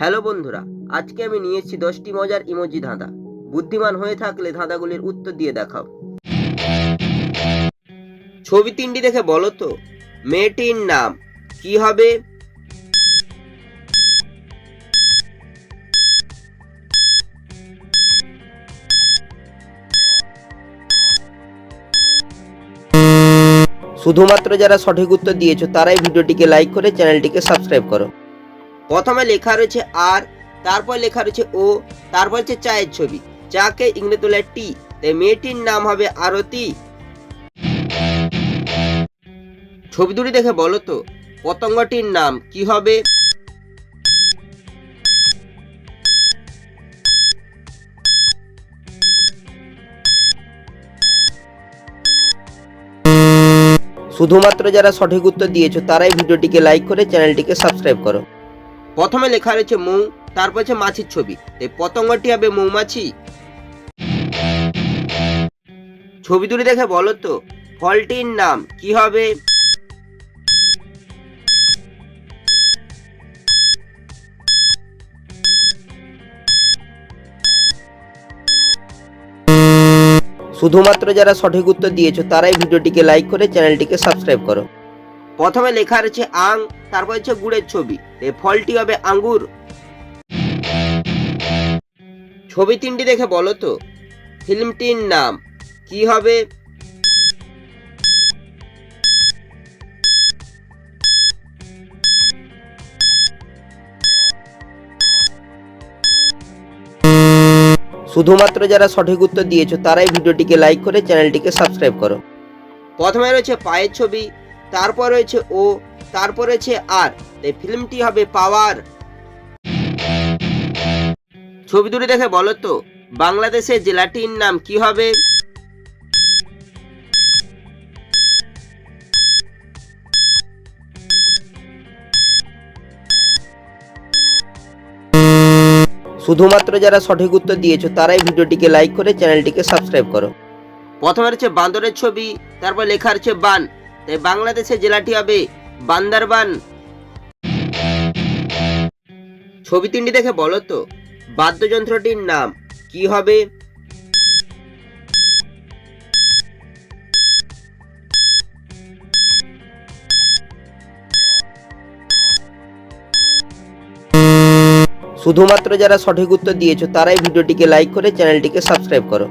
Hello বন্ধুরা, আজকে আমি নিয়ে এসেছি দশটি মজার ইমোজি ধাঁধা। বুদ্ধিমান হয়ে থাকলে ধাঁধাগুলির উত্তর দিয়ে দেখাও। ছবি তিনটি দেখে বলো তো, মেয়েটির নাম কি হবে? শুধুমাত্র যারা সঠিক উত্তর দিয়েছ, তারাই ভিডিওটিকে লাইক করে চ্যানেলটিকে সাবস্ক্রাইব করো। প্রথমে লেখা রয়েছে আর, তারপর লেখা রয়েছে ও, তারপর হচ্ছে চায়ের ছবি। চাকে ইংরেজি বলে টি। তাই মেয়েটির নাম হবে আরতি। ছবি দুটি দেখে বলো তো, পতঙ্গটির নাম কি হবে? শুধুমাত্র যারা সঠিক উত্তর দিয়েছ, তারাই ভিডিওটিকে লাইক করে চ্যানেলটিকে সাবস্ক্রাইব করো। প্রথমে লেখা রয়েছে মৌ, তারপর হচ্ছে মাছির ছবি। তাই পতঙ্গটি হবে মৌমাছি। ছবি দুটি দেখে বলো তো, ফলটির নাম কি হবে? শুধুমাত্র যারা সঠিক উত্তর দিয়েছ, তারাই ভিডিওটিকে লাইক করে চ্যানেলটিকে সাবস্ক্রাইব করো। প্রথমে লেখা রয়েছে আং, তারপর হচ্ছে গুড়ের ছবি। এই ফলটি হবে আঙ্গুর। ছবি তিনটি দেখে বলো তো। ফিল্মটির নাম কি হবে? শুধুমাত্র যারা সঠিক উত্তর দিয়েছ, তারাই ভিডিওটিকে লাইক করে চ্যানেলটিকে সাবস্ক্রাইব করো। প্রথমে রয়েছে পায়ের ছবি। তারপর রয়েছে ও, তারপর রয়েছে আর। তাই ফিল্মটি হবে পাওয়ার। ছবি দুটি দেখে বলো তো, বাংলাদেশের জেলাটির নাম কি হবে? শুধুমাত্র যারা সঠিক উত্তর দিয়েছ, তারাই ভিডিওটিকে লাইক করে চ্যানেলটিকে সাবস্ক্রাইব করো। প্রথমে রয়েছে বান্দরের ছবি, তারপর লেখা রয়েছে বান। তাই বাংলাদেশে জেলাটি হবে বান্দারবান। ছবি তিনটি দেখে বলো তো, বাদ্যযন্ত্রটির নাম কি হবে? শুধুমাত্র যারা সঠিক উত্তর দিয়েছ, তারাই ভিডিওটিকে লাইক করে চ্যানেলটিকে সাবস্ক্রাইব করো।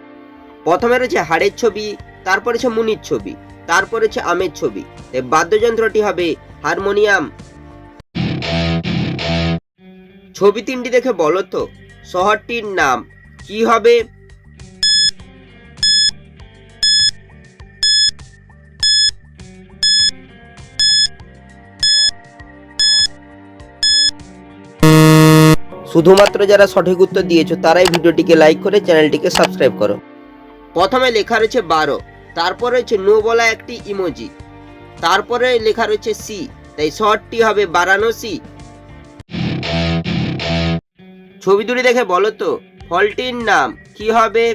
প্রথমে রয়েছে হাড়ের ছবি, তারপর রয়েছে মুনির ছবি। তারপর হচ্ছে আমের ছবি। বাদ্যযন্ত্রটি হবে হারমোনিয়াম। ছবি তিনটি দেখে বলো তো, শহরটির নাম কি হবে? শুধুমাত্র যারা সঠিক উত্তর দিয়েছ, তারাই ভিডিওটিকে লাইক করে চ্যানেলটিকে সাবস্ক্রাইব করো। প্রথমে লেখা রয়েছে বারো। তারপর রয়েছে নো বলা একটি ইমোজি তারপরে লেখা রয়েছে সি তাই শর্টটি হবে বারাণসী ছবি দুটি দেখে বলো তো, ফলটির নাম কি হবে?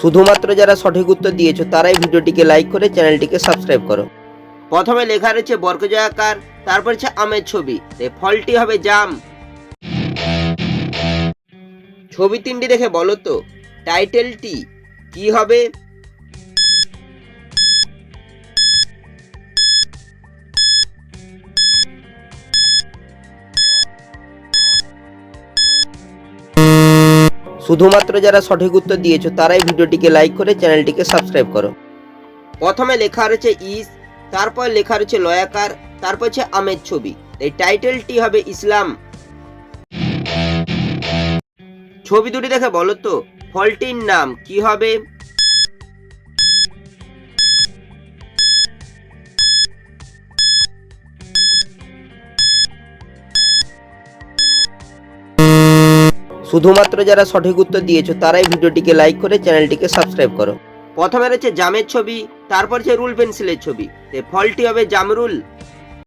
শুধুমাত্র যারা সঠিক উত্তর দিয়েছ, তারাই ভিডিওটিকে লাইক করে চ্যানেলটিকে সাবস্ক্রাইব করো। প্রথমে লেখা রয়েছে বর্গজয়াকার, তারপর হচ্ছে আমের ছবি। ফলটি হবে জাম। ছবি তিনটি দেখে বলো তো, টাইটেলটি কি হবে? শুধুমাত্র যারা সঠিক উত্তর দিয়েছ, তারাই ভিডিওটিকে লাইক করে চ্যানেলটিকে সাবস্ক্রাইব করো। প্রথমে লেখা রয়েছে ইস তারপর লেখা রয়েছে লয়াকার, তারপর হচ্ছে আমের ছবি। এই টাইটেলটি হবে ইসলাম। ছবি দুটি দেখে বলো তো, ফলটির নাম কি হবে? শুধুমাত্র যারা সঠিক উত্তর দিয়েছ, তারাই ভিডিওটিকে লাইক করে চ্যানেলটিকে সাবস্ক্রাইব করো। প্রথমে রয়েছে জামের ছবি তারপর হচ্ছে রুল পেন্সিলের ছবি। ফলটি হবে জামরুল।